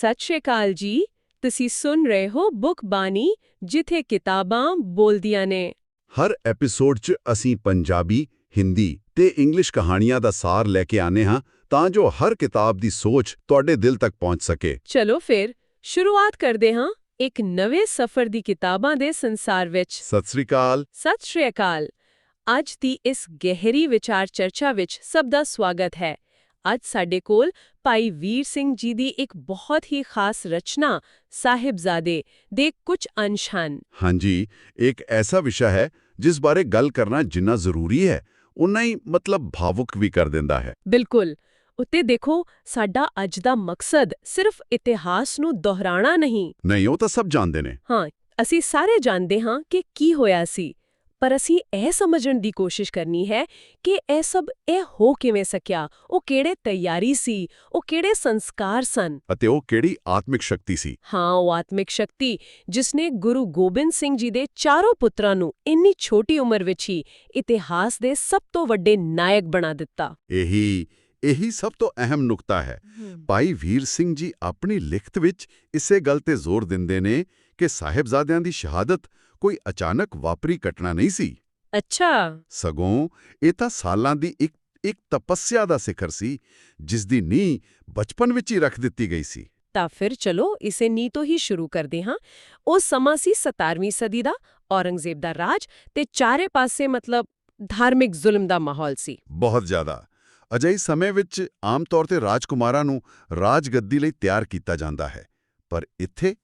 ਸਤਿ ਸ਼੍ਰੀ ਅਕਾਲ ਜੀ। ਤੁਸੀਂ ਸੁਣ ਰਹੇ ਹੋ ਬੁੱਕ ਬਾਣੀ ਜਿੱਥੇ ਕਿਤਾਬਾਂ ਬੋਲਦੀਆਂ ਨੇ। ਹਰ ਐਪੀਸੋਡ 'ਚ ਅਸੀਂ ਪੰਜਾਬੀ, ਹਿੰਦੀ ਤੇ ਇੰਗਲਿਸ਼ ਕਹਾਣੀਆਂ ਦਾ ਸਾਰ ਲੈ ਕੇ ਆਨੇ ਹਾਂ ਤਾਂ ਜੋ ਹਰ ਕਿਤਾਬ ਦੀ ਸੋਚ ਤੁਹਾਡੇ ਦਿਲ ਤੱਕ ਪਹੁੰਚ ਸਕੇ। ਚਲੋ ਫਿਰ ਸ਼ੁਰੂਆਤ ਕਰਦੇ ਹਾਂ ਇੱਕ ਨਵੇਂ ਸਫ਼ਰ ਦੀ ਕਿਤਾਬਾਂ ਦੇ ਸੰਸਾਰ ਵਿੱਚ। ਸਤਿ ਸ੍ਰੀ ਅਕਾਲ। ਸਤਿ ਸ਼੍ਰੀ ਅਕਾਲ। ਅੱਜ ਦੀ ਇਸ ਗਹਿਰੀ ਵਿਚਾਰ ਚਰਚਾ ਵਿੱਚ ਸਭ ਦਾ ਸਵਾਗਤ ਹੈ। ਅੱਜ ਸਾਡੇ ਕੋਲ ਭਾਈ ਵੀਰ ਸਿੰਘ ਜੀ ਦੀ ਇੱਕ ਬਹੁਤ ਹੀ ਖਾਸ ਰਚਨਾ ਸਾਹਿਬਜ਼ਾਦੇ ਦੇ ਕੁਝ ਅੰਸ਼ ਹਨ। ਹਾਂਜੀ ਇੱਕ ਐਸਾ ਵਿਸ਼ਾ ਹੈ ਜਿਸ ਬਾਰੇ ਗੱਲ ਕਰਨਾ ਜਿੰਨਾ ਜ਼ਰੂਰੀ ਹੈ ਉਨਾ ਹੀ ਮਤਲਬ ਭਾਵੁਕ ਵੀ ਕਰ ਦਿੰਦਾ ਹੈ। ਬਿਲਕੁਲ। ਉੱਤੇ ਦੇਖੋ ਸਾਡਾ ਅੱਜ ਦਾ ਮਕਸਦ ਸਿਰਫ ਇਤਿਹਾਸ ਨੂੰ ਦੁਹਰਾਉਣਾ ਨਹੀਂ। ਨਹੀਂ ਉਹ ਤਾਂ ਸਭ ਜਾਣਦੇ ਨੇ। ਹਾਂ ਅਸੀਂ ਸਾਰੇ ਜਾਣਦੇ ਹਾਂ ਕਿ ਕੀ ਹੋਇਆ ਸੀ। ਪਰ ਅਸੀਂ ਇਹ ਸਮਝਣ ਦੀ ਕੋਸ਼ਿਸ਼ ਕਰਨੀ ਹੈ ਕਿ ਇਹ ਸਭ ਇਹ ਹੋ ਕਿਵੇਂ ਸਕਿਆ? ਉਹ ਕਿਹੜੇ ਤਿਆਰੀ ਸੀ? ਉਹ ਕਿਹੜੇ ਸੰਸਕਾਰ ਸਨ? ਅਤੇ ਉਹ ਕਿਹੜੀ ਆਤਮਿਕ ਸ਼ਕਤੀ ਸੀ? ਹਾਂ ਉਹ ਆਤਮਿਕ ਸ਼ਕਤੀ ਜਿਸ ਨੇ ਗੁਰੂ ਗੋਬਿੰਦ ਸਿੰਘ ਜੀ ਦੇ ਚਾਰੋਂ ਪੁੱਤਰਾਂ ਨੂੰ ਇੰਨੀ ਛੋਟੀ ਉਮਰ ਵਿੱਚ ਹੀ ਇਤਿਹਾਸ ਦੇ ਸਭ ਤੋਂ ਵੱਡੇ ਨਾਇਕ ਬਣਾ ਦਿੱਤਾ। ਇਹੀ ਇਹੀ ਸਭ ਤੋਂ ਅਹਿਮ ਨੁਕਤਾ ਹੈ। ਭਾਈ ਵੀਰ ਸਿੰਘ ਜੀ ਆਪਣੀ ਲਿਖਤ ਵਿੱਚ ਇਸੇ ਗੱਲ ਤੇ ਜ਼ੋਰ ਦਿੰਦੇ ਨੇ ਕਿ ਸਾਹਿਬਜ਼ਾਦਿਆਂ ਦੀ ਸ਼ਹਾਦਤ ਕੋਈ ਅਚਾਨਕ ਵਾਪਰੀ ਘਟਨਾ ਨਹੀਂ ਸੀ। ਅੱਛਾ। ਸਗੋਂ ਇਹ ਤਾਂ ਸਾਲਾਂ ਦੀ ਇੱਕ ਇੱਕ ਤਪੱਸਿਆ ਦਾ ਸਿਖਰ ਸੀ ਜਿਸ ਦੀ ਨੀਂਹ ਬਚਪਨ ਵਿੱਚ ਹੀ ਰੱਖ ਦਿੱਤੀ ਗਈ ਸੀ। ਤਾਂ ਫਿਰ ਚਲੋ ਇਸੇ ਨੀ ਤੋਂ ਹੀ ਸ਼ੁਰੂ ਕਰਦੇ ਹਾਂ। ਉਹ ਸਮਾਂ ਸੀ 17ਵੀਂ ਸਦੀ ਦਾ ਔਰੰਗਜ਼ੇਬ ਦਾ ਰਾਜ ਤੇ ਚਾਰੇ ਪਾਸੇ ਮਤਲਬ ਧਾਰਮਿਕ ਜ਼ੁਲਮ ਦਾ ਮਾਹੌਲ ਸੀ। ਬਹੁਤ ਜ਼ਿਆਦਾ। ਅਜਿਹੇ ਸਮੇਂ ਵਿੱਚ ਆਮ ਤੌਰ ਤੇ ਰਾਜਕੁਮਾਰਾਂ ਨੂੰ ਰਾਜਗੱਦੀ ਲਈ ਤਿਆਰ ਕੀਤਾ ਜਾਂਦਾ ਹੈ। ਪਰ ਇੱਥੇ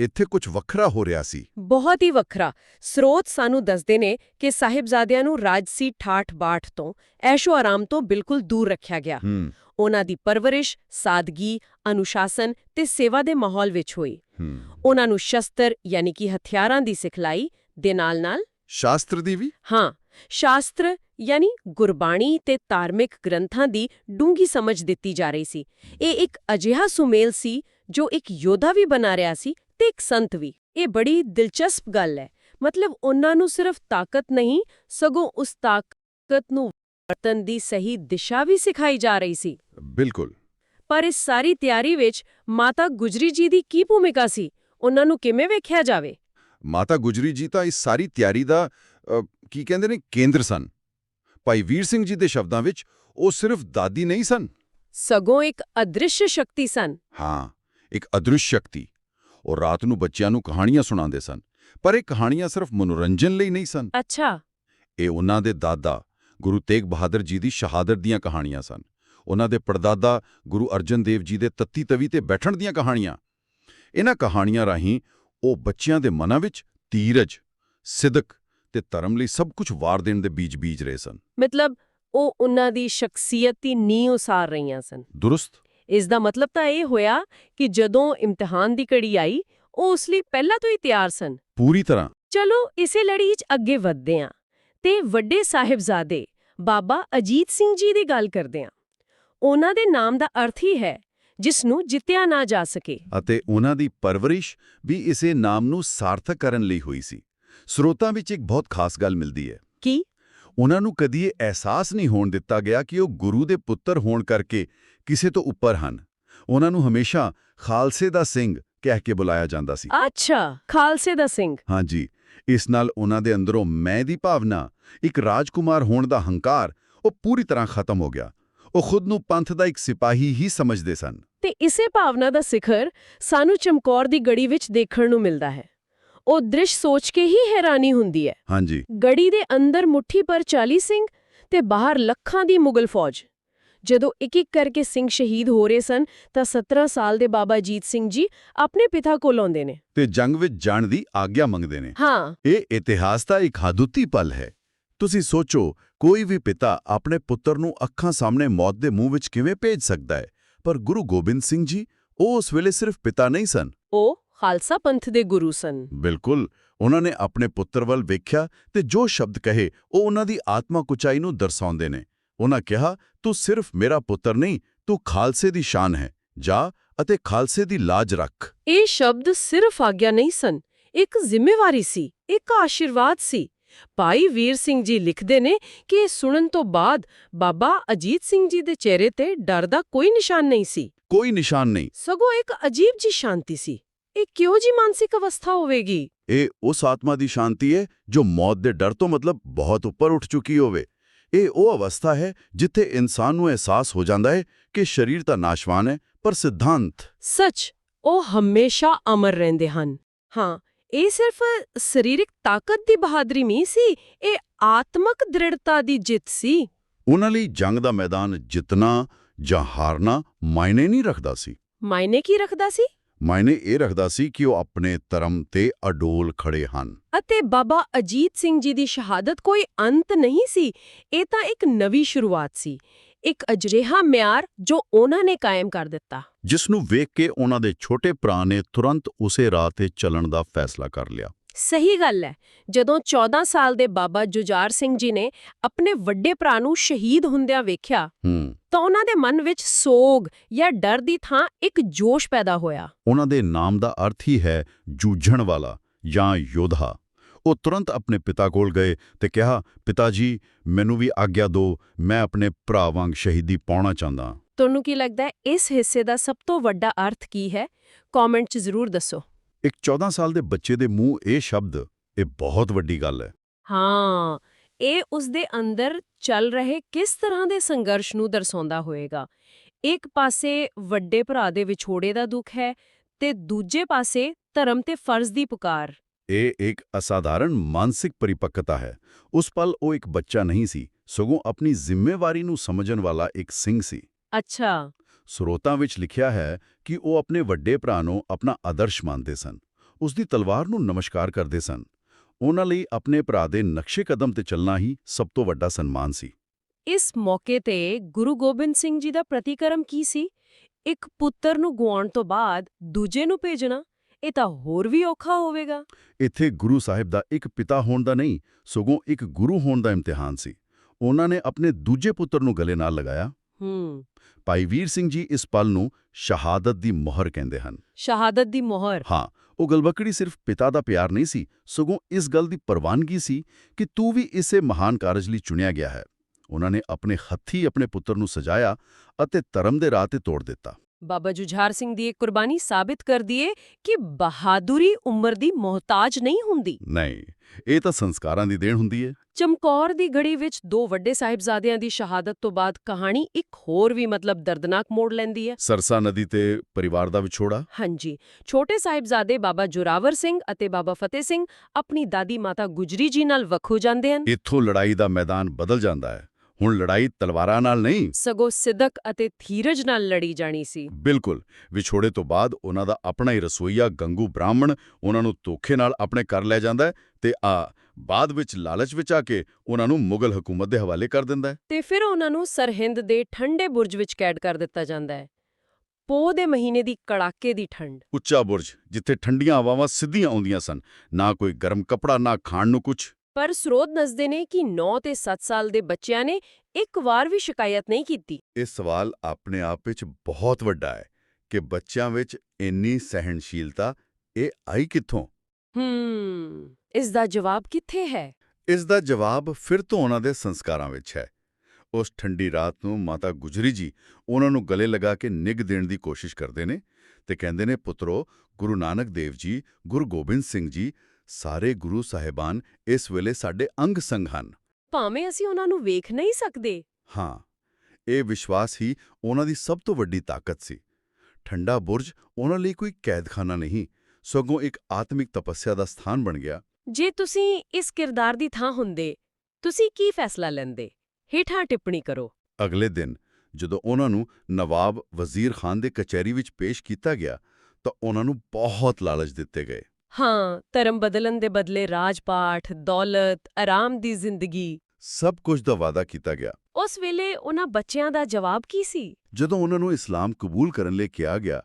ਇੱਥੇ ਕੁਝ ਵੱਖਰਾ ਹੋ ਰਿਹਾ ਸੀ। ਬਹੁਤ ਹੀ ਵੱਖਰਾ। ਸਰੋਤ ਸਾਨੂੰ ਦੱਸਦੇ ਨੇ ਕਿ ਸਾਹਿਬਜ਼ਾਦਿਆਂ ਨੂੰ ਰਾਜਸੀ ਠਾਠ-ਬਾਠ ਤੋਂ ਐਸ਼ੋ ਆਰਾਮ ਤੋਂ ਬਿਲਕੁਲ ਦੂਰ ਰੱਖਿਆ ਗਿਆ। ਉਹਨਾਂ ਦੀ ਪਰਵਰਿਸ਼ ਸਾਦਗੀ ਅਨੁਸ਼ਾਸਨ ਤੇ ਸੇਵਾ ਦੇ ਮਾਹੌਲ ਵਿੱਚ ਹੋਈ। ਉਹਨਾਂ ਨੂੰ ਸ਼ਸਤਰ ਯਾਨੀ ਕਿ ਹਥਿਆਰਾਂ ਦੀ ਸਿਖਲਾਈ ਦੇ ਨਾਲ-ਨਾਲ ਸ਼ਾਸਤਰ ਦੀ ਵੀ? ਹਾਂ ਸ਼ਾਸਤਰ ਯਾਨੀ ਗੁਰਬਾਣੀ ਤੇ ਧਾਰਮਿਕ ਗ੍ਰੰਥਾਂ ਦੀ ਡੂੰਗੀ ਸਮਝ ਦਿੱਤੀ ਜਾ ਰਹੀ ਸੀ। ਇਹ ਇੱਕ ਅਜਿਹਾ ਸੁਮੇਲ ਸੀ ਜੋ ਇੱਕ ਯੋਧਾ ਵੀ ਬਣਾ ਰਿਹਾ ਸੀ ਤੇ ਇੱਕ ਸੰਤ ਵੀ। ਇਹ ਬੜੀ ਦਿਲਚਸਪ ਗੱਲ ਹੈ। ਮਤਲਬ ਉਹਨਾਂ ਨੂੰ ਸਿਰਫ ਤਾਕਤ ਨਹੀਂ ਸਗੋਂ ਉਸ ਤਾਕਤ ਨੂੰ ਵਰਤਨ ਦੀ ਸਹੀ ਦਿਸ਼ਾ ਵੀ ਸਿਖਾਈ ਜਾ ਰਹੀ ਸੀ। ਬਿਲਕੁਲ। ਪਰ ਇਸ ਸਾਰੀ ਤਿਆਰੀ ਵਿੱਚ ਮਾਤਾ ਗੁਜਰੀ ਜੀ ਦੀ ਕੀ ਭੂਮਿਕਾ ਸੀ? ਉਹਨਾਂ ਨੂੰ ਕਿਵੇਂ ਵੇਖਿਆ ਜਾਵੇ? ਮਾਤਾ ਗੁਜਰੀ ਜੀ ਤਾਂ ਇਸ ਸਾਰੀ ਤਿਆਰੀ ਦਾ ਕੀ ਕਹਿੰਦੇ ਨੇ ਕੇਂਦਰ ਸਨ। ਭਾਈ ਵੀਰ ਸਿੰਘ ਜੀ ਦੇ ਸ਼ਬਦਾਂ ਵਿੱਚ ਉਹ ਸਿਰਫ ਦਾਦੀ ਨਹੀਂ ਸਨ। ਸਗੋਂ ਇੱਕ ਅਦ੍ਰਿਸ਼ ਸ਼ਕਤੀ ਸਨ। ਹਾਂ ਇੱਕ ਅਦ੍ਰਿਸ਼ ਸ਼ਕਤੀ। ਉਹ ਰਾਤ ਨੂੰ ਬੱਚਿਆਂ ਨੂੰ ਕਹਾਣੀਆਂ ਸੁਣਾਉਂਦੇ ਸਨ। ਪਰ ਇਹ ਕਹਾਣੀਆਂ ਸਿਰਫ ਮਨੋਰੰਜਨ ਲਈ ਨਹੀਂ ਸਨ। ਅੱਛਾ। ਇਹ ਉਹਨਾਂ ਦੇ ਦਾਦਾ ਗੁਰੂ ਤੇਗ ਬਹਾਦਰ ਜੀ ਦੀ ਸ਼ਹਾਦਤ ਦੀਆਂ ਕਹਾਣੀਆਂ ਸਨ। ਉਹਨਾਂ ਦੇ ਪੜਦਾਦਾ ਗੁਰੂ ਅਰਜਨ ਦੇਵ ਜੀ ਦੇ ਤੱਤੀ ਤਵੀ ਤੇ ਬੈਠਣ ਦੀਆਂ ਕਹਾਣੀਆਂ। ਇਹਨਾਂ ਕਹਾਣੀਆਂ ਰਾਹੀਂ ਉਹ ਬੱਚਿਆਂ ਦੇ ਮਨਾਂ ਵਿੱਚ ਧੀਰਜ ਸਿਦਕ ਤੇ ਧਰਮ ਲਈ ਸਭ ਕੁਝ ਵਾਰ ਦੇਣ ਦੇ ਬੀਜ ਬੀਜ ਰਹੇ ਸਨ। ਮਤਲਬ ਉਹ ਉਹਨਾਂ ਦੀ ਸ਼ਖਸੀਅਤ ਦੀ ਨੀਂਹ ਉਸਾਰ ਰਹੀਆਂ ਸਨ। ਦੁਰਸਤ ਇਸ ਦਾ ਮਤਲਬ ਤਾਂ ਇਹ ਹੋਇਆ ਕਿ ਜਦੋਂ ਇਮਤਿਹਾਨ ਦੀ ਘੜੀ ਆਈ ਉਹ ਉਸ ਲਈ ਪਹਿਲਾਂ ਤੋਂ ਹੀ ਤਿਆਰ ਸਨ। ਪੂਰੀ ਤਰ੍ਹਾਂ। ਚਲੋ ਇਸੇ ਲੜੀ 'ਚ ਅੱਗੇ ਵਧਦੇ ਹਾਂ ਤੇ ਵੱਡੇ ਸਾਹਿਬਜ਼ਾਦੇ ਬਾਬਾ ਅਜੀਤ ਸਿੰਘ ਜੀ ਦੀ ਗੱਲ ਕਰਦੇ ਹਾਂ। ਉਹਨਾਂ ਦੇ ਨਾਮ ਦਾ ਅਰਥ ਹੀ ਹੈ ਜਿਸ ਨੂੰ ਜਿੱਤਿਆ ਨਾ ਜਾ ਸਕੇ। ਅਤੇ ਉਹਨਾਂ ਦੀ ਪਰਵਰਿਸ਼ ਵੀ ਇਸੇ ਨਾਮ ਨੂੰ ਸਾਰਥਕ ਕਰਨ ਲਈ ਹੋਈ ਸੀ। ਸਰੋਤਾਂ ਵਿੱਚ ਇੱਕ ਬਹੁਤ ਖਾਸ ਗੱਲ ਮਿਲਦੀ ਹੈ। ਕੀ? ਉਹਨਾਂ ਨੂੰ ਕਦੀ ਇਹ ਅਹਿਸਾਸ ਨਹੀਂ ਹੋਣ ਦਿੱਤਾ ਗਿਆ ਕਿ ਉਹ ਗੁਰੂ ਦੇ ਪੁੱਤਰ ਹੋਣ ਕਰਕੇ ਕਿਸੇ ਤੋਂ ਉੱਪਰ ਹਨ। ਉਹਨਾਂ ਨੂੰ ਹਮੇਸ਼ਾ ਖਾਲਸੇ ਦਾ ਸਿੰਘ ਕਹਿ ਕੇ ਬੁਲਾਇਆ ਜਾਂਦਾ ਸੀ। ਅੱਛਾ ਖਾਲਸੇ ਦਾ ਸਿੰਘ। ਹਾਂਜੀ ਇਸ ਨਾਲ ਉਹਨਾਂ ਦੇ ਅੰਦਰੋਂ ਮੈਂ ਦੀ ਭਾਵਨਾ ਇੱਕ ਰਾਜਕੁਮਾਰ ਹੋਣ ਦਾ ਹੰਕਾਰ ਉਹ ਪੂਰੀ ਤਰ੍ਹਾਂ ਖਤਮ ਹੋ ਗਿਆ। ਉਹ ਖੁਦ ਨੂੰ ਪੰਥ ਦਾ ਇੱਕ ਸਿਪਾਹੀ ਹੀ ਸਮਝਦੇ ਸਨ। ਤੇ ਇਸੇ ਭਾਵਨਾ ਦਾ ਸਿਖਰ ਸਾਨੂੰ ਚਮਕੌਰ ਦੀ ਗੜੀ ਵਿੱਚ ਦੇਖਣ ਨੂੰ ਮਿਲਦਾ ਹੈ। ਉਹ ਦ੍ਰਿਸ਼ ਸੋਚ ਕੇ ਹੀ ਹੈਰਾਨੀ ਹੁੰਦੀ ਹੈ। ਹਾਂਜੀ। ਗੜੀ ਦੇ ਅੰਦਰ ਮੁੱਠੀ ਪਰ 40 ਸਿੰਘ ਤੇ ਬਾਹਰ ਲੱਖਾਂ ਦੀ ਮੁਗਲ ਫੌਜ। ਜਦੋਂ ਇੱਕ ਇੱਕ ਕਰਕੇ ਸਿੰਘ ਸ਼ਹੀਦ ਹੋ ਰਹੇ ਸਨ ਤਾਂ 17 ਸਾਲ ਦੇ ਬਾਬਾ ਜੀਤ ਸਿੰਘ ਜੀ ਆਪਣੇ ਪਿਤਾ ਕੋਲ ਆਉਂਦੇ ਨੇ। ਤੇ ਜੰਗ ਵਿੱਚ ਜਾਣ ਦੀ ਆਗਿਆ ਮੰਗਦੇ ਨੇ। ਹਾਂ। ਇਹ ਇਤਿਹਾਸ ਦਾ ਇੱਕ ਹਾਦੁਤੀ ਪਲ ਹੈ। ਤੁਸੀਂ ਸੋਚੋ ਕੋਈ ਵੀ ਪਿਤਾ ਆਪਣੇ ਪੁੱਤਰ ਨੂੰ ਅੱਖਾਂ ਸਾਹਮਣੇ ਮੌਤ ਦੇ ਮੂੰਹ ਵਿੱਚ ਕਿਵੇਂ ਭੇਜ ਸਕਦਾ ਹੈ? ਪਰ ਗੁਰੂ ਗੋਬਿੰਦ ਸਿੰਘ ਜੀ ਉਹ ਉਸ ਵੇਲੇ ਸਿਰਫ ਪਿਤਾ ਨਹੀਂ ਸਨ। ਉਹ ਖਾਲਸਾ ਪੰਥ ਦੇ ਗੁਰੂ ਸਨ। ਬਿਲਕੁਲ। ਉਹਨਾਂ ਨੇ ਆਪਣੇ ਪੁੱਤਰ ਵੱਲ ਵੇਖਿਆ ਤੇ ਜੋ ਸ਼ਬਦ ਕਹੇ ਉਹ ਉਹਨਾਂ ਦੀ ਆਤਮਾ ਕੁਚਾਈ ਨੂੰ ਦਰਸਾਉਂਦੇ ਨੇ। ਉਹਨਾਂ ਕਿਹਾ ਤੂੰ ਸਿਰਫ ਮੇਰਾ ਪੁੱਤਰ ਨਹੀਂ ਤੂੰ ਖਾਲਸੇ ਦੀ ਸ਼ਾਨ ਹੈ। ਜਾ ਅਤੇ ਖਾਲਸੇ ਦੀ ਲਾਜ ਰੱਖ। ਇਹ ਸ਼ਬਦ ਸਿਰਫ ਆਗਿਆ ਨਹੀਂ ਸਨ। ਇੱਕ ਜ਼ਿੰਮੇਵਾਰੀ ਸੀ ਇੱਕ ਆਸ਼ੀਰਵਾਦ ਸੀ। ਭਾਈ ਵੀਰ ਸਿੰਘ ਜੀ ਲਿਖਦੇ ਨੇ ਕਿ ਇਹ ਸੁਣਨ ਤੋਂ ਬਾਅਦ ਬਾਬਾ ਅਜੀਤ ਸਿੰਘ ਜੀ ਦੇ ਚਿਹਰੇ ਤੇ ਡਰ ਦਾ ਕੋਈ ਨਿਸ਼ਾਨ ਨਹੀਂ ਸੀ। ਕੋਈ ਨਿਸ਼ਾਨ ਨਹੀਂ। ਸਗੋਂ ਇੱਕ ਅਜੀਬ ਜੀ ਸ਼ਾਂਤੀ ਸੀ। ਇਹ ਕਿਉਂ ਜੀ ਮਾਨਸਿਕ ਅਵਸਥਾ ਹੋਵੇਗੀ? ਇਹ ਉਸ ਆਤਮਾ ਦੀ ਸ਼ਾਂਤੀ ਹੈ ਜੋ ਮੌਤ ਦੇ ਡਰ ਤੋਂ ਮਤਲਬ ਬਹੁਤ ਉੱਪਰ ਉੱਠ ਚੁੱਕੀ ਹੋਵੇ। ਇਹ ਉਹ ਅਵਸਥਾ ਹੈ ਜਿੱਥੇ ਇਨਸਾਨ ਨੂੰ ਅਹਿਸਾਸ ਹੋ ਜਾਂਦਾ ਹੈ ਕਿ ਸਰੀਰ ਤਾਂ ਨਾਸ਼ਵਾਨ ਹੈ ਪਰ ਸਿਧਾਂਤ। ਸੱਚ ਉਹ ਹਮੇਸ਼ਾ ਅਮਰ ਰਹਿੰਦੇ ਹਨ। ਹਾਂ ਇਹ ਸਿਰਫ ਸਰੀਰਕ ਤਾਕਤ ਦੀ ਬਹਾਦਰੀ ਨਹੀਂ ਸੀ ਇਹ ਆਤਮਕ ਦ੍ਰਿੜਤਾ ਦੀ ਜਿੱਤ ਸੀ। ਉਹਨਾਂ ਲਈ ਜੰਗ ਦਾ ਮੈਦਾਨ ਜਿੱਤਣਾ ਜਾਂ ਹਾਰਨਾ ਮਾਇਨੇ ਨਹੀਂ ਰੱਖਦਾ ਸੀ। ਮਾਇਨੇ ਕੀ ਰੱਖਦਾ ਸੀ? ਮਾਇਨੇ ਇਹ ਰੱਖਦਾ ਸੀ ਕਿ ਉਹ ਆਪਣੇ ਧਰਮ ਤੇ ਅਡੋਲ ਖੜੇ ਹਨ। ਅਤੇ ਬਾਬਾ ਅਜੀਤ ਸਿੰਘ ਜੀ ਦੀ ਸ਼ਹਾਦਤ ਕੋਈ ਅੰਤ ਨਹੀਂ ਸੀ ਇਹ ਤਾਂ ਇੱਕ ਨਵੀਂ ਸ਼ੁਰੂਆਤ ਸੀ ਇੱਕ ਅਜਿਹਾ ਮਿਆਰ ਜੋ ਉਹਨਾਂ ਨੇ ਕਾਇਮ ਕਰ ਦਿੱਤਾ। ਜਿਸ ਨੂੰ ਵੇਖ ਕੇ ਉਹਨਾਂ ਦੇ ਛੋਟੇ ਭਰਾ ਨੇ ਤੁਰੰਤ ਉਸੇ ਰਾਹ ਤੇ ਚੱਲਣ ਦਾ ਫੈਸਲਾ ਕਰ ਲਿਆ। ਸਹੀ ਗੱਲ ਹੈ ਜਦੋਂ 14 ਸਾਲ ਦੇ ਬਾਬਾ ਜੁਝਾਰ ਸਿੰਘ ਜੀ ਨੇ ਆਪਣੇ ਵੱਡੇ ਭਰਾ ਨੂੰ ਸ਼ਹੀਦ ਹੁੰਦਿਆਂ ਵੇਖਿਆ ਹੂੰ। ਤਾਂ ਉਹਨਾਂ ਦੇ ਮਨ ਵਿੱਚ ਸੋਗ ਜਾਂ ਡਰ ਦੀ ਥਾਂ ਇੱਕ ਜੋਸ਼ ਪੈਦਾ ਹੋਇਆ। ਉਹਨਾਂ ਦੇ ਨਾਮ ਦਾ ਅਰਥ ਹੀ ਹੈ ਜੂਝਣ ਵਾਲਾ ਜਾਂ ਯੋਧਾ। ਉਹ ਤੁਰੰਤ ਆਪਣੇ ਪਿਤਾ ਕੋਲ ਗਏ ਤੇ ਕਿਹਾ ਪਿਤਾ ਜੀ ਮੈਨੂੰ ਵੀ ਆਗਿਆ ਦਿਓ ਮੈਂ ਆਪਣੇ ਭਰਾ ਵਾਂਗ ਸ਼ਹੀਦੀ ਪਾਉਣਾ ਚਾਹੁੰਦਾ ਤੁਹਾਨੂੰ ਕੀ ਲੱਗਦਾ ਹੈ ਇਸ ਹਿੱਸੇ ਦਾ ਸਭ ਤੋਂ ਵੱਡਾ ਅਰਥ ਕੀ ਹੈ? ਕਮੈਂਟ 'ਚ ਜ਼ਰੂਰ ਦੱਸੋ। ਇੱਕ 14 ਸਾਲ ਦੇ ਬੱਚੇ ਦੇ ਮੂੰਹ ਇਹ ਸ਼ਬਦ ਇਹ ਬਹੁਤ ਵੱਡੀ ਗੱਲ ਹੈ। ਹਾਂ ਇਹ ਉਸ ਦੇ ਅੰਦਰ ਚੱਲ ਰਹੇ ਕਿਸ ਤਰ੍ਹਾਂ ਦੇ ਸੰਘਰਸ਼ ਨੂੰ ਦਰਸਾਉਂਦਾ ਹੋਵੇਗਾ? ਇੱਕ ਪਾਸੇ ਵੱਡੇ ਭਰਾ ਦੇ ਵਿਛੋੜੇ ਦਾ ਦੁੱਖ ਹੈ ਤੇ ਦੂਜੇ ਪਾਸੇ ਧਰਮ ਤੇ ਫਰਜ਼ ਦੀ ਪੁਕਾਰ। ਇਹ ਇੱਕ ਅਸਾਧਾਰਨ ਮਾਨਸਿਕ ਪਰਿਪੱਕਤਾ ਹੈ। ਉਸ ਪਲ ਉਹ ਇੱਕ ਬੱਚਾ ਨਹੀਂ ਸੀ ਸਗੋਂ ਆਪਣੀ ਜ਼ਿੰਮੇਵਾਰੀ ਨੂੰ ਸਮਝਣ ਵਾਲਾ ਇੱਕ ਸਿੰਘ ਸੀ। ਅੱਛਾ। ਸਰੋਤਾਂ ਵਿੱਚ ਲਿਖਿਆ ਹੈ ਕਿ ਉਹ ਆਪਣੇ ਵੱਡੇ ਭਰਾ ਨੂੰ ਆਪਣਾ ਆਦਰਸ਼ ਮੰਨਦੇ ਸਨ। ਉਸ ਦੀ ਤਲਵਾਰ ਨੂੰ ਨਮਸਕਾਰ ਕਰਦੇ ਸਨ। ਉਹਨਾਂ ਲਈ ਆਪਣੇ ਭਰਾ ਦੇ ਨਕਸ਼ੇ ਕਦਮ ਤੇ ਚੱਲਣਾ ਹੀ ਸਭ ਤੋਂ ਵੱਡਾ ਸਨਮਾਨ ਸੀ। ਇਸ ਮੌਕੇ ਤੇ ਗੁਰੂ ਗੋਬਿੰਦ ਸਿੰਘ ਜੀ ਦਾ ਪ੍ਰਤੀਕਰਮ ਕੀ ਸੀ? ਇੱਕ ਪੁੱਤਰ ਨੂੰ ਗੁਆਉਣ ਤੋਂ ਬਾਅਦ ਦੂਜੇ ਨੂੰ ਭੇਜਣਾ ਇਹ ਤਾਂ ਹੋਰ ਵੀ ਔਖਾ ਹੋਵੇਗਾ। ਇੱਥੇ ਗੁਰੂ ਸਾਹਿਬ ਦਾ ਇੱਕ ਪਿਤਾ ਹੋਣ ਦਾ ਨਹੀਂ ਸਗੋਂ ਇੱਕ ਗੁਰੂ ਹੋਣ ਦਾ ਇਮਤਿਹਾਨ ਸੀ। ਉਹਨਾਂ ਨੇ ਆਪਣੇ ਦੂਜੇ ਪੁੱਤਰ ਨੂੰ ਗਲੇ ਨਾਲ ਲਗਾਇਆ। ਹੂੰ। ਭਾਈ ਵੀਰ ਸਿੰਘ ਜੀ ਇਸ ਪਲ ਨੂੰ ਸ਼ਹਾਦਤ ਦੀ ਮੋਹਰ ਕਹਿੰਦੇ ਹਨ। ਸ਼ਹਾਦਤ ਦੀ ਮੋਹਰ। ਹਾਂ ਉਹ ਗਲਬਕੜੀ ਸਿਰਫ ਪਿਤਾ ਦਾ ਪਿਆਰ ਨਹੀਂ ਸੀ, ਸਗੋਂ ਇਸ ਗੱਲ ਦੀ ਪ੍ਰਵਾਨਗੀ ਸੀ ਕਿ ਤੂੰ ਵੀ ਇਸੇ ਮਹਾਨ ਕਾਰਜ ਲਈ ਚੁਣਿਆ ਗਿਆ ਹੈ। ਉਹਨਾਂ ਨੇ ਆਪਣੇ ਹੱਥੀ ਆਪਣੇ ਪੁੱਤਰ ਨੂੰ ਸਜਾਇਆ ਅਤੇ ਧਰਮ ਦੇ ਰਾਹ ਤੇ ਤੋੜ ਦਿੱਤਾ। ਬਾਬਾ ਜੁਝਾਰ ਸਿੰਘ ਦੀ ਇਹ ਕੁਰਬਾਨੀ ਸਾਬਿਤ ਕਰਦੀ ਏ ਕਿ ਬਹਾਦੁਰੀ ਉਮਰ ਦੀ ਮੁਹਤਾਜ ਨਹੀਂ ਹੁੰਦੀ। ਨਹੀਂ ਇਹ ਤਾਂ ਸੰਸਕਾਰਾਂ ਦੀ ਦੇਣ ਹੁੰਦੀ ਹੈ। ਚਮਕੌਰ ਦੀ ਗੜੀ ਵਿੱਚ ਦੋ ਵੱਡੇ ਸਾਹਿਬਜ਼ਾਦਿਆਂ ਦੀ ਸ਼ਹਾਦਤ ਤੋਂ ਬਾਅਦ ਕਹਾਣੀ ਇੱਕ ਹੋਰ ਵੀ ਮਤਲਬ ਦਰਦਨਾਕ ਮੋੜ ਲੈਂਦੀ ਹੈ। ਸਰਸਾ ਨਦੀ ਤੇ ਪਰਿਵਾਰ ਦਾ ਵਿਛੋੜਾ। ਹਾਂਜੀ ਛੋਟੇ ਸਾਹਿਬਜ਼ਾਦੇ ਬਾਬਾ ਜੋਰਾਵਰ ਸਿੰਘ ਅਤੇ ਬਾਬਾ ਫਤਿਹ ਸਿੰਘ ਆਪਣੀ ਦਾਦੀ ਮਾਤਾ ਗੁਜਰੀ ਜੀ ਨਾਲ ਵੱਖੋ ਜਾਂਦੇ ਹਨ। ਇੱਥੋਂ ਲੜਾਈ ਦਾ ਮੈਦਾਨ ਬਦਲ ਜਾਂਦਾ ਹੈ। ਹੁਣ ਲੜਾਈ ਤਲਵਾਰਾਂ ਨਾਲ ਨਹੀਂ। ਸਗੋਂ ਸਿੱਧਕ ਅਤੇ ਧੀਰਜ ਨਾਲ ਲੜੀ ਜਾਣੀ ਸੀ। ਬਿਲਕੁਲ। ਵਿਛੋੜੇ ਤੋਂ ਬਾਅਦ ਉਹਨਾਂ ਦਾ ਆਪਣਾ ਹੀ ਰਸੋਈਆ ਗੰਗੂ ਬ੍ਰਾਹਮਣ ਉਹਨਾਂ ਨੂੰ ਧੋਖੇ ਨਾਲ ਆਪਣੇ ਘਰ ਲੈ ਜਾਂਦਾ ਤੇ ਆ ਬਾਅਦ ਵਿੱਚ ਲਾਲਚ ਵਿੱਚ ਆ ਕੇ ਉਹਨਾਂ ਨੂੰ ਮੁਗਲ ਹਕੂਮਤ ਦੇ ਹਵਾਲੇ ਕਰ ਦਿੰਦਾ ਹੈ। ਤੇ ਫਿਰ ਉਹਨਾਂ ਨੂੰ ਸਰਹਿੰਦ ਦੇ ਠੰਡੇ ਬੁਰਜ ਵਿੱਚ ਕੈਦ ਕਰ ਦਿੱਤਾ ਜਾਂਦਾ ਹੈ। ਪੋਹ ਦੇ ਮਹੀਨੇ ਦੀ ਕੜਾਕੇ ਦੀ ਠੰਡ। ਉੱਚਾ ਬੁਰਜ ਜਿੱਥੇ ਠੰਡੀਆਂ ਹਵਾਵਾਂ ਸਿੱਧੀਆਂ ਆਉਂਦੀਆਂ ਸਨ ਨਾ ਕੋਈ ਗਰਮ ਕੱਪੜਾ ਨਾ ਖਾਣ ਨੂੰ ਕੁਝ ਪਰ ਸਰੋਤ ਦੱਸਦੇ ਨੇ ਕਿ 9 ਤੇ 7 ਸਾਲ ਦੇ ਬੱਚਿਆਂ ਨੇ ਇੱਕ ਵਾਰ ਵੀ ਸ਼ਿਕਾਇਤ ਨਹੀਂ ਕੀਤੀ। ਇਹ ਸਵਾਲ ਆਪਣੇ ਆਪ ਵਿੱਚ ਬਹੁਤ ਵੱਡਾ ਹੈ ਕਿ ਬੱਚਿਆਂ ਵਿੱਚ ਇੰਨੀ ਸਹਿਣਸ਼ੀਲਤਾ ਇਹ ਆਈ ਕਿੱਥੋਂ? ਹੂੰ ਇਸ ਦਾ ਜਵਾਬ ਕਿੱਥੇ ਹੈ? ਇਸ ਦਾ ਜਵਾਬ ਫਿਰ ਤੋਂ ਉਹਨਾਂ ਦੇ ਸੰਸਕਾਰਾਂ ਵਿੱਚ ਹੈ। ਉਸ ਠੰਡੀ ਰਾਤ ਨੂੰ ਮਾਤਾ ਗੁਜਰੀ ਜੀ ਉਹਨਾਂ ਨੂੰ ਗਲੇ ਲਗਾ ਕੇ ਨਿੱਘ ਦੇਣ ਦੀ ਕੋਸ਼ਿਸ਼ ਕਰਦੇ ਨੇ ਤੇ ਕਹਿੰਦੇ ਨੇ ਪੁੱਤਰੋ ਗੁਰੂ ਨਾਨਕ ਦੇਵ ਜੀ ਗੁਰੂ ਗੋਬਿੰਦ ਸਿੰਘ ਜੀ ਸਾਰੇ ਗੁਰੂ ਸਾਹਿਬਾਨ ਇਸ ਵੇਲੇ ਸਾਡੇ ਅੰਗ ਸੰਗ ਹਨ। ਭਾਵੇਂ ਅਸੀਂ ਉਹਨਾਂ ਨੂੰ ਵੇਖ ਨਹੀਂ ਸਕਦੇ। ਹਾਂ ਇਹ ਵਿਸ਼ਵਾਸ ਹੀ ਉਹਨਾਂ ਦੀ ਸਭ ਤੋਂ ਵੱਡੀ ਤਾਕਤ ਸੀ। ਠੰਡਾ ਬੁਰਜ ਉਹਨਾਂ ਲਈ ਕੋਈ ਕੈਦਖਾਨਾ ਨਹੀਂ ਸਗੋਂ ਇੱਕ ਆਤਮਿਕ ਤਪੱਸਿਆ ਦਾ ਸਥਾਨ ਬਣ ਗਿਆ। ਜੇ ਤੁਸੀਂ ਇਸ ਕਿਰਦਾਰ ਦੀ ਥਾਂ ਹੁੰਦੇ ਤੁਸੀਂ ਕੀ ਫੈਸਲਾ ਲੈਂਦੇ? ਹੇਠਾਂ ਟਿੱਪਣੀ ਕਰੋ। ਅਗਲੇ ਦਿਨ ਜਦੋਂ ਉਹਨਾਂ ਨੂੰ ਨਵਾਬ ਵਜ਼ੀਰ ਖਾਨ ਦੇ ਕਚਹਿਰੀ ਵਿੱਚ ਪੇਸ਼ ਕੀਤਾ ਗਿਆ ਤਾਂ ਉਹਨਾਂ ਨੂੰ ਬਹੁਤ ਲਾਲਚ ਦਿੱਤੇ ਗਏ। ਹਾਂ ਧਰਮ ਬਦਲਣ ਦੇ ਬਦਲੇ ਰਾਜਪਾਠ ਦੌਲਤ ਆਰਾਮ ਦੀ ਜ਼ਿੰਦਗੀ। ਸਭ ਕੁਝ ਦਾ ਵਾਅਦਾ ਕੀਤਾ ਗਿਆ। ਉਸ ਵੇਲੇ ਉਹਨਾਂ ਬੱਚਿਆਂ ਦਾ ਜਵਾਬ ਕੀ ਸੀ? ਜਦੋਂ ਉਹਨਾਂ ਨੂੰ ਇਸਲਾਮ ਕਬੂਲ ਕਰਨ ਲਈ ਕਿਹਾ ਗਿਆ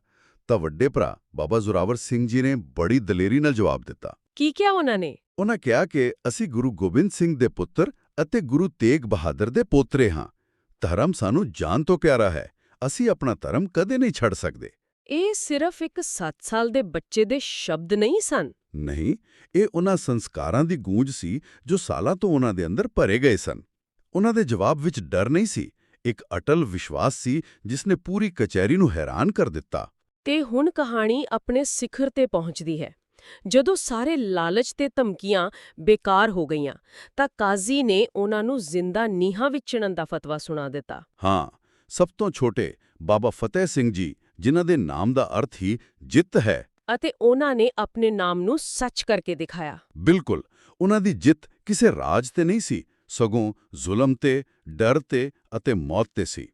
ਤਾਂ ਵੱਡੇ ਭਰਾ ਬਾਬਾ ਜ਼ੋਰਾਵਰ ਸਿੰਘ ਜੀ ਨੇ ਬੜੀ ਦਲੇਰੀ ਨਾਲ ਜਵਾਬ ਦਿੱਤਾ। ਕੀ ਕਿਹਾ ਉਹਨਾਂ ਨੇ? ਉਹਨਾਂ ਕਿਹਾ ਕਿ ਅਸੀਂ ਗੁਰੂ ਗੋਬਿੰਦ ਸਿੰਘ ਦੇ ਪੁੱਤਰ ਅਤੇ ਗੁਰੂ ਤੇਗ ਬਹਾਦਰ ਦੇ ਪੋਤਰੇ ਹਾਂ। ਧਰਮ ਸਾਨੂੰ ਜਾਨ ਤੋਂ ਪਿਆਰਾ ਹੈ। ਅਸੀਂ ਆਪਣਾ ਧਰਮ ਕਦੇ ਨਹੀਂ ਛੱਡ ਸਕਦੇ। ਇਹ ਸਿਰਫ ਇੱਕ 7 ਸਾਲ ਦੇ ਬੱਚੇ ਦੇ ਸ਼ਬਦ ਨਹੀਂ ਸਨ। ਨਹੀਂ ਇਹ ਉਹਨਾਂ ਸੰਸਕਾਰਾਂ ਦੀ ਗੂੰਜ ਸੀ ਜੋ ਸਾਲਾਂ ਤੋਂ ਉਹਨਾਂ ਦੇ ਅੰਦਰ ਭਰੇ ਗਏ ਸਨ। ਉਹਨਾਂ ਦੇ ਜਵਾਬ ਵਿੱਚ ਡਰ ਨਹੀਂ ਸੀ ਇੱਕ ਅਟਲ ਵਿਸ਼ਵਾਸ ਸੀ ਜਿਸ ਨੇ ਪੂਰੀ ਕਚਹਿਰੀ ਨੂੰ ਹੈਰਾਨ ਕਰ ਦਿੱਤਾ। ਤੇ ਹੁਣ ਕਹਾਣੀ ਆਪਣੇ ਸਿਖਰ ਤੇ ਪਹੁੰਚਦੀ ਹੈ। ਜਦੋਂ ਸਾਰੇ ਲਾਲਚ ਤੇ ਧਮਕੀਆਂ ਬੇਕਾਰ ਹੋ ਗਈਆਂ ਤਾਂ ਕਾਜ਼ੀ ਨੇ ਉਹਨਾਂ ਨੂੰ ਜ਼ਿੰਦਾ ਨੀਹਾਂ ਵਿੱਚ ਚਿਣਨ ਦਾ ਫਤਵਾ ਸੁਣਾ ਦਿੱਤਾ। ਹਾਂ ਸਭ ਤੋਂ ਛੋਟੇ ਬਾਬਾ ਫਤਿਹ ਸਿੰਘ ਜੀ ਜਿਨ੍ਹਾਂ ਦੇ ਨਾਮ ਦਾ ਅਰਥ ਹੀ ਜਿੱਤ ਹੈ। ਅਤੇ ਉਹਨਾਂ ਨੇ ਆਪਣੇ ਨਾਮ ਨੂੰ ਸੱਚ ਕਰਕੇ ਦਿਖਾਇਆ। ਬਿਲਕੁਲ ਉਹਨਾਂ ਦੀ ਜਿੱਤ ਕਿਸੇ ਰਾਜ ਤੇ ਨਹੀਂ ਸੀ ਸਗੋਂ ਜ਼ੁਲਮ ਤੇ ਡਰ ਤੇ ਅਤੇ ਮੌਤ ਤੇ ਸੀ।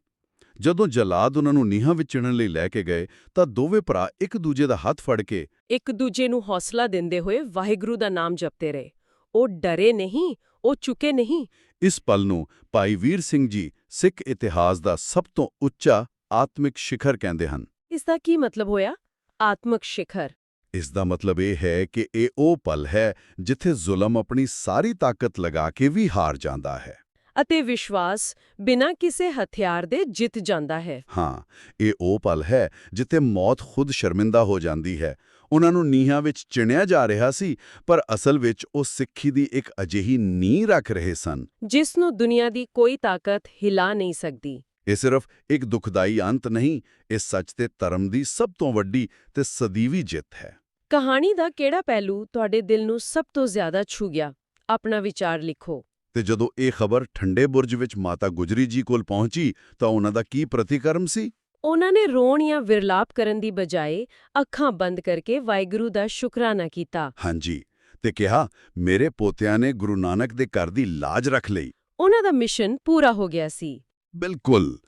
ਜਦੋਂ ਜਲਾਦ ਉਹਨਾਂ ਨੂੰ ਨੀਹਾਂ ਵਿੱਚ ਚਿਣਨ ਲਈ ਲੈ ਕੇ ਗਏ ਤਾਂ ਦੋਵੇਂ ਭਰਾ ਇੱਕ ਦੂਜੇ ਦਾ ਹੱਥ ਫੜ ਕੇ ਇੱਕ ਦੂਜੇ ਨੂੰ ਹੌਸਲਾ ਦਿੰਦੇ ਹੋਏ ਵਾਹਿਗੁਰੂ ਦਾ ਨਾਮ ਜਪਤੇ ਰਹੇ। ਉਹ ਡਰੇ ਨਹੀਂ ਉਹ ਚੁਕੇ ਨਹੀਂ। ਇਸ ਪਲ ਨੂੰ ਭਾਈ ਵੀਰ ਸਿੰਘ ਜੀ ਸਿੱਖ ਇਤਿਹਾਸ ਦਾ ਸਭ ਤੋਂ ਉੱਚਾ ਆਤਮਿਕ ਸਿਖਰ ਕਹਿੰਦੇ ਹਨ। ਇਸ ਦਾ ਕੀ ਮਤਲਬ ਹੋਇਆ? ਆਤਮਿਕ ਸਿਖਰ। ਇਸ ਦਾ ਮਤਲਬ ਇਹ ਹੈ ਕਿ ਇਹ ਉਹ ਪਲ ਹੈ ਜਿੱਥੇ ਜ਼ੁਲਮ ਆਪਣੀ ਸਾਰੀ ਤਾਕਤ ਲਗਾ ਕੇ ਵੀ ਹਾਰ ਜਾਂਦਾ ਹੈ। ਅਤੇ ਵਿਸ਼ਵਾਸ ਬਿਨਾਂ ਕਿਸੇ ਹਥਿਆਰ ਦੇ ਜਿੱਤ ਜਾਂਦਾ ਹੈ। ਹਾਂ ਇਹ ਉਹ ਪਲ ਹੈ ਜਿੱਥੇ ਮੌਤ ਖੁਦ ਸ਼ਰਮਿੰਦਾ ਹੋ ਜਾਂਦੀ ਹੈ। ਉਹਨਾਂ ਨੂੰ ਨੀਹਾਂ ਵਿੱਚ ਚਿਣਿਆ ਜਾ ਰਿਹਾ ਸੀ ਪਰ ਅਸਲ ਵਿੱਚ ਉਹ ਸਿੱਖੀ ਦੀ ਇੱਕ ਅਜਿਹੀ ਨੀਂਹ ਰੱਖ ਰਹੇ ਸਨ। ਜਿਸ ਨੂੰ ਦੁਨੀਆ ਦੀ ਕੋਈ ਤਾਕਤ ਹਿਲਾ ਨਹੀਂ ਸਕਦੀ। ਇਹ ਸਿਰਫ ਇੱਕ ਦੁਖਦਾਈ ਅੰਤ ਨਹੀਂ ਇਹ ਸੱਚ ਤੇ ਧਰਮ ਦੀ ਸਭ ਤੋਂ ਵੱਡੀ ਤੇ ਸਦੀਵੀ ਜਿੱਤ ਹੈ। ਕਹਾਣੀ ਦਾ ਕਿਹੜਾ ਪਹਿਲੂ ਤੁਹਾਡੇ ਦਿਲ ਨੂੰ ਸਭ ਤੋਂ ਜ਼ਿਆਦਾ ਛੂ ਗਿਆ? ਆਪਣਾ ਵਿਚਾਰ ਲਿਖੋ। ਤੇ ਜਦੋਂ ਇਹ ਖਬਰ ਠੰਡੇ ਬੁਰਜ ਵਿੱਚ ਮਾਤਾ ਗੁਜਰੀ ਜੀ ਕੋਲ ਪਹੁੰਚੀ ਤਾਂ ਉਹਨਾਂ ਦਾ ਕੀ ਪ੍ਰਤੀਕਰਮ ਸੀ? ਉਹਨਾਂ ਨੇ ਰੋਣ ਜਾਂ ਵਿਰਲਾਪ ਕਰਨ ਦੀ ਬਜਾਏ ਅੱਖਾਂ ਬੰਦ ਕਰਕੇ ਵਾਹਿਗੁਰੂ ਦਾ ਸ਼ੁਕਰਾਨਾ ਕੀਤਾ। ਹਾਂਜੀ ਤੇ ਕਿਹਾ ਮੇਰੇ ਪੋਤਿਆਂ ਨੇ ਗੁਰੂ ਨਾਨਕ ਦੇ ਘਰ ਦੀ ਲਾਜ ਰੱਖ ਲਈ। ਉਹਨਾਂ ਦਾ ਮਿਸ਼ਨ ਪੂਰਾ ਹੋ ਗਿਆ ਸੀ। ਬਿਲਕੁਲ।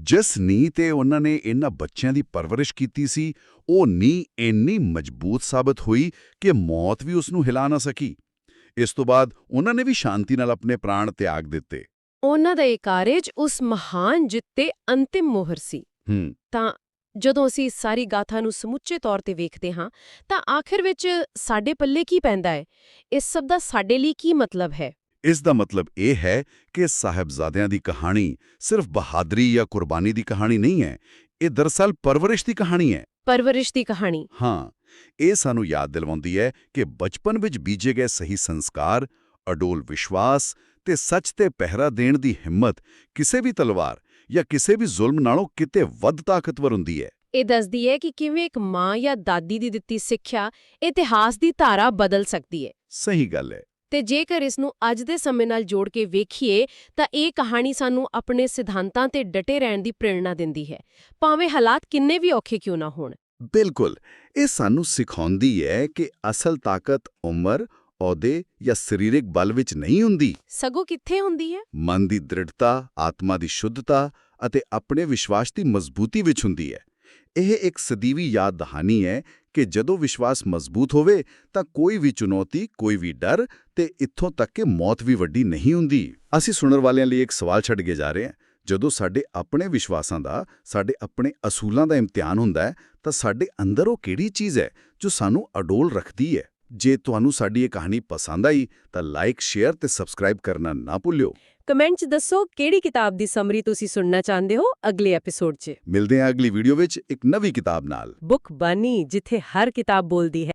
ਜਿਸ ਨੀਂਹ ਤੇ ਉਹਨਾਂ ਨੇ ਇਹਨਾਂ ਬੱਚਿਆਂ ਦੀ ਪਰਵਰਿਸ਼ ਕੀਤੀ ਸੀ ਉਹ ਨੀਂਹ ਇੰਨੀ ਮਜ਼ਬੂਤ ਸਾਬਤ ਹੋਈ ਕਿ ਮੌਤ ਵੀ ਉਸ ਨੂੰ ਹਿਲਾ ਨਾ ਸਕੀ। ਇਸ ਤੋਂ ਬਾਅਦ ਉਹਨਾਂ ਨੇ ਵੀ ਸ਼ਾਂਤੀ ਨਾਲ ਆਪਣੇ ਪ੍ਰਾਣ ਤਿਆਗ ਦਿੱਤੇ। ਉਹਨਾਂ ਦਾ ਇਹ ਕਾਰਜ ਉਸ ਮਹਾਨ ਜਿੱਤ ਤੇ ਅੰਤਿਮ ਮੋਹਰ ਸੀ। ਤਾਂ ਜਦੋਂ ਅਸੀਂ ਸਾਰੀ ਗਾਥਾ ਨੂੰ ਸਮੁੱਚੇ ਤੌਰ ਤੇ ਵੇਖਦੇ ਹਾਂ ਤਾਂ ਆਖਿਰ ਵਿੱਚ ਸਾਡੇ ਪੱਲੇ ਕੀ ਪੈਂਦਾ ਹੈ? ਇਸ ਸਭ ਦਾ ਸਾਡੇ ਲਈ ਕੀ ਮਤਲਬ ਹੈ? ਇਸ ਦਾ ਮਤਲਬ ਇਹ ਹੈ ਕਿ ਸਾਹਿਬਜ਼ਾਦਿਆਂ ਦੀ ਕਹਾਣੀ ਸਿਰਫ ਬਹਾਦਰੀ ਜਾਂ ਕੁਰਬਾਨੀ ਦੀ ਕਹਾਣੀ ਨਹੀਂ ਹੈ ਇਹ ਦਰਅਸਲ ਪਰਵਰਿਸ਼ ਦੀ ਕਹਾਣੀ ਹੈ। ਪਰਵਰਿਸ਼ ਦੀ ਕਹਾਣੀ। ਹਾਂ ਇਹ ਸਾਨੂੰ ਯਾਦ ਦਿਲਵਾਉਂਦੀ ਹੈ ਕਿ ਬਚਪਨ ਵਿੱਚ ਬੀਜੇ ਗਏ ਸਹੀ ਸੰਸਕਾਰ ਅਡੋਲ ਵਿਸ਼ਵਾਸ ਤੇ ਸੱਚ ਤੇ ਪਹਿਰਾ ਦੇਣ ਦੀ ਹਿੰਮਤ ਕਿਸੇ ਵੀ ਤਲਵਾਰ ਜਾਂ ਕਿਸੇ ਵੀ ਜ਼ੁਲਮ ਨਾਲੋਂ ਕਿਤੇ ਵੱਧ ਤਾਕਤਵਰ ਹੁੰਦੀ ਹੈ। ਇਹ ਦੱਸਦੀ ਹੈ ਕਿ ਕਿਵੇਂ ਇੱਕ ਮਾਂ ਜਾਂ ਦਾਦੀ ਦੀ ਦਿੱਤੀ ਸਿੱਖਿਆ ਇਤਿਹਾਸ ਦੀ ਧਾਰਾ ਬਦਲ ਸਕਦੀ ਹੈ। ਸਹੀ ਗੱਲ ਹੈ। ਤੇ ਜੇਕਰ ਇਸ ਨੂੰ ਅੱਜ ਦੇ ਸਮੇਂ ਨਾਲ ਜੋੜ ਕੇ ਵੇਖੀਏ ਤਾਂ ਇਹ ਕਹਾਣੀ ਸਾਨੂੰ ਆਪਣੇ ਸਿਧਾਂਤਾਂ ਤੇ ਡਟੇ ਰਹਿਣ ਦੀ ਪ੍ਰੇਰਣਾ ਦਿੰਦੀ ਹੈ। ਭਾਵੇਂ ਹਾਲਾਤ ਕਿੰਨੇ ਵੀ ਔਖੇ ਕਿਉਂ ਨਾ ਹੋਣ। ਬਿਲਕੁਲ ਇਹ ਸਾਨੂੰ ਸਿਖਾਉਂਦੀ ਹੈ ਕਿ ਅਸਲ ਤਾਕਤ ਉਮਰ ਅਹੁਦੇ ਜਾਂ ਸਰੀਰਕ ਬਲ ਵਿੱਚ ਨਹੀਂ ਹੁੰਦੀ। ਸਗੋਂ ਕਿੱਥੇ ਹੁੰਦੀ ਹੈ? ਮਨ ਦੀ ਦ੍ਰਿੜਤਾ ਆਤਮਾ ਦੀ ਸ਼ੁੱਧਤਾ ਅਤੇ ਆਪਣੇ ਵਿਸ਼ਵਾਸ ਦੀ ਮਜ਼ਬੂਤੀ ਵਿੱਚ ਹੁੰਦੀ ਹੈ। ਇਹ ਇੱਕ ਸਦੀਵੀ ਯਾਦ ਦਹਾਨੀ ਹੈ ਕਿ ਜਦੋਂ ਵਿਸ਼ਵਾਸ ਮਜ਼ਬੂਤ ਹੋਵੇ ਤਾਂ ਕੋਈ ਵੀ ਚੁਣੌਤੀ, ਕੋਈ ਵੀ ਡਰ ਤੇ ਇੱਥੋਂ ਤੱਕ ਕਿ ਮੌਤ ਵੀ ਵੱਡੀ ਨਹੀਂ ਹੁੰਦੀ। ਅਸੀਂ ਸੁਣਨ ਵਾਲਿਆਂ ਲਈ ਇੱਕ ਸਵਾਲ ਛੱਡ ਕੇ ਜਾ ਰਹੇ ਹਾਂ। ਜਦੋਂ ਸਾਡੇ ਆਪਣੇ ਵਿਸ਼ਵਾਸਾਂ ਦਾ, ਸਾਡੇ ਆਪਣੇ ਅਸੂਲਾਂ ਦਾ ਇਮਤਿਹਾਨ ਹੁੰਦਾ ਹੈ, ਤਾਂ ਸਾਡੇ ਅੰਦਰ ਉਹ ਕਿਹੜੀ ਚੀਜ਼ ਹੈ ਜੋ ਸਾਨੂੰ ਅਡੋਲ ਰੱਖਦੀ ਹੈ? ਜੇ ਤੁਹਾਨੂੰ ਸਾਡੀ ਇਹ ਕਹਾਣੀ ਪਸੰਦ ਆਈ ਤਾਂ ਲਾਈਕ ਸ਼ੇਅਰ ਤੇ ਸਬਸਕ੍ਰਾਈਬ ਕਰਨਾ ਨਾ ਭੁੱਲਿਓ। ਕਮੈਂਟ 'ਚ ਦੱਸੋ ਕਿਹੜੀ ਕਿਤਾਬ ਦੀ ਸਮਰੀ ਤੁਸੀਂ ਸੁਣਨਾ ਚਾਹੁੰਦੇ ਹੋ ਅਗਲੇ ਐਪੀਸੋਡ 'ਚ। ਮਿਲਦੇ ਹਾਂ ਅਗਲੀ ਵੀਡੀਓ ਵਿੱਚ ਇੱਕ ਨਵੀਂ ਕਿਤਾਬ ਨਾਲ। ਬੁੱਕ ਬਾਨੀ ਜਿੱਥੇ ਹਰ ਕਿਤਾਬ ਬੋਲਦੀ ਹੈ।